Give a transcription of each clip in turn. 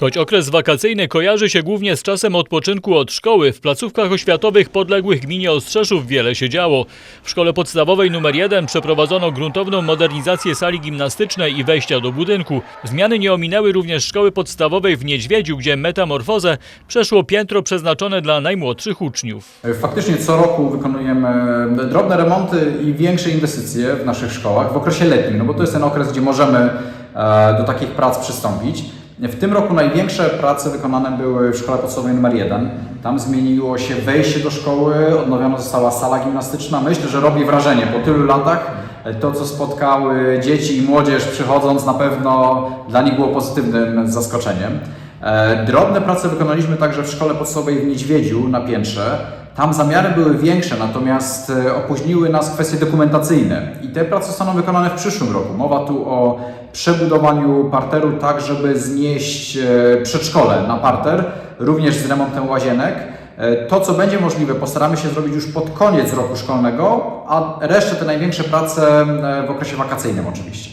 Choć okres wakacyjny kojarzy się głównie z czasem odpoczynku od szkoły, w placówkach oświatowych podległych gminie Ostrzeszów wiele się działo. W szkole podstawowej nr 1 przeprowadzono gruntowną modernizację sali gimnastycznej i wejścia do budynku. Zmiany nie ominęły również szkoły podstawowej w Niedźwiedziu, gdzie metamorfozę przeszło piętro przeznaczone dla najmłodszych uczniów. Faktycznie co roku wykonujemy drobne remonty i większe inwestycje w naszych szkołach w okresie letnim, no bo to jest ten okres, gdzie możemy e, do takich prac przystąpić. W tym roku największe prace wykonane były w szkole podstawowej nr 1. Tam zmieniło się wejście do szkoły, odnowiona została sala gimnastyczna. Myślę, że robi wrażenie po tylu latach. E, To, co spotkały dzieci i młodzież przychodząc, na pewno dla nich było pozytywnym zaskoczeniem. E, Drobne prace wykonaliśmy także w szkole podstawowej w Niedźwiedziu na piętrze. Tam zamiary były większe, natomiast e, opóźniły nas kwestie dokumentacyjne i te prace zostaną wykonane w przyszłym roku. Mowa tu o przebudowaniu parteru tak, żeby znieść e, przedszkole na parter, również z remontem łazienek. E, To, co będzie możliwe, postaramy się zrobić już pod koniec roku szkolnego, a resztę te największe prace w okresie wakacyjnym oczywiście.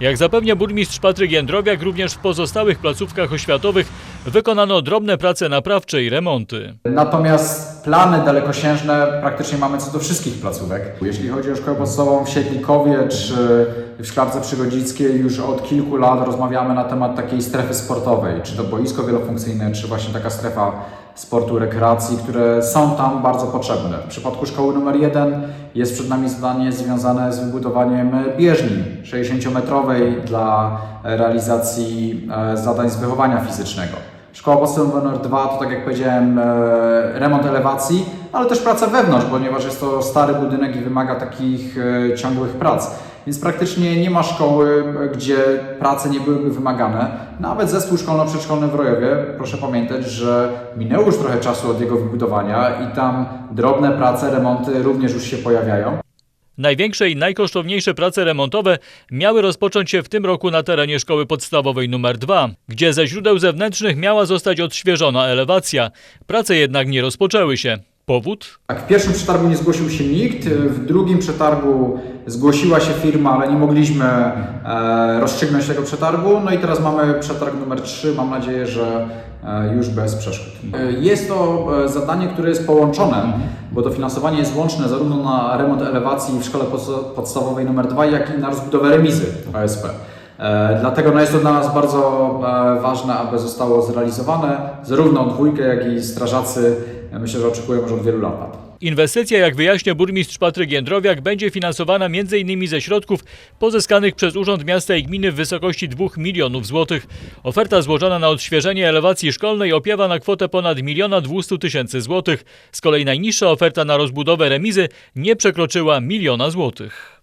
Jak zapewnia burmistrz Patryk Jędrowiak, również w pozostałych placówkach oświatowych wykonano drobne prace naprawcze i remonty. Natomiast plany dalekosiężne praktycznie mamy co do wszystkich placówek. Jeśli chodzi o szkołę podstawową w Siedlikowie czy w Szklarce Przygodzickiej, już od kilku lat rozmawiamy na temat takiej strefy sportowej, czy to boisko wielofunkcyjne, czy właśnie taka strefa sportu, rekreacji, które są tam bardzo potrzebne. W przypadku szkoły numer 1 jest przed nami zadanie związane z wybudowaniem bieżni 60-metrowej dla realizacji e, zadań z wychowania fizycznego. Szkoła podstawowa nr 2 to tak jak powiedziałem e, remont elewacji, ale też prace wewnątrz, ponieważ jest to stary budynek i wymaga takich e, ciągłych prac. Więc praktycznie nie ma szkoły, gdzie prace nie byłyby wymagane. Nawet zespół szkolno-przedszkolny w Rojowie, proszę pamiętać, że minęło już trochę czasu od jego wybudowania i tam drobne prace, remonty również już się pojawiają. Największe i najkosztowniejsze prace remontowe miały rozpocząć się w tym roku na terenie szkoły podstawowej nr 2, gdzie ze źródeł zewnętrznych miała zostać odświeżona elewacja. Prace jednak nie rozpoczęły się. Powód? Tak, w pierwszym przetargu nie zgłosił się nikt, w drugim przetargu zgłosiła się firma, ale nie mogliśmy e, rozstrzygnąć tego przetargu. No i teraz mamy przetarg numer 3, mam nadzieję, że e, już bez przeszkód. E, jest to e, zadanie, które jest połączone, bo dofinansowanie jest łączne zarówno na remont elewacji w szkole podsta- podstawowej numer 2, jak i na rozbudowę remizy OSP. E, Dlatego no jest to dla nas bardzo e, ważne, aby zostało zrealizowane. Zarówno dwójkę, jak i strażacy e, myślę, że oczekują już od wielu lat. Inwestycja, jak wyjaśnia burmistrz Patryk Jędrowiak, będzie finansowana m.in. ze środków pozyskanych przez Urząd Miasta i Gminy w wysokości 2 milionów złotych. Oferta złożona na odświeżenie elewacji szkolnej opiewa na kwotę ponad 1 200 tysięcy złotych. Z kolei najniższa oferta na rozbudowę remizy nie przekroczyła miliona złotych.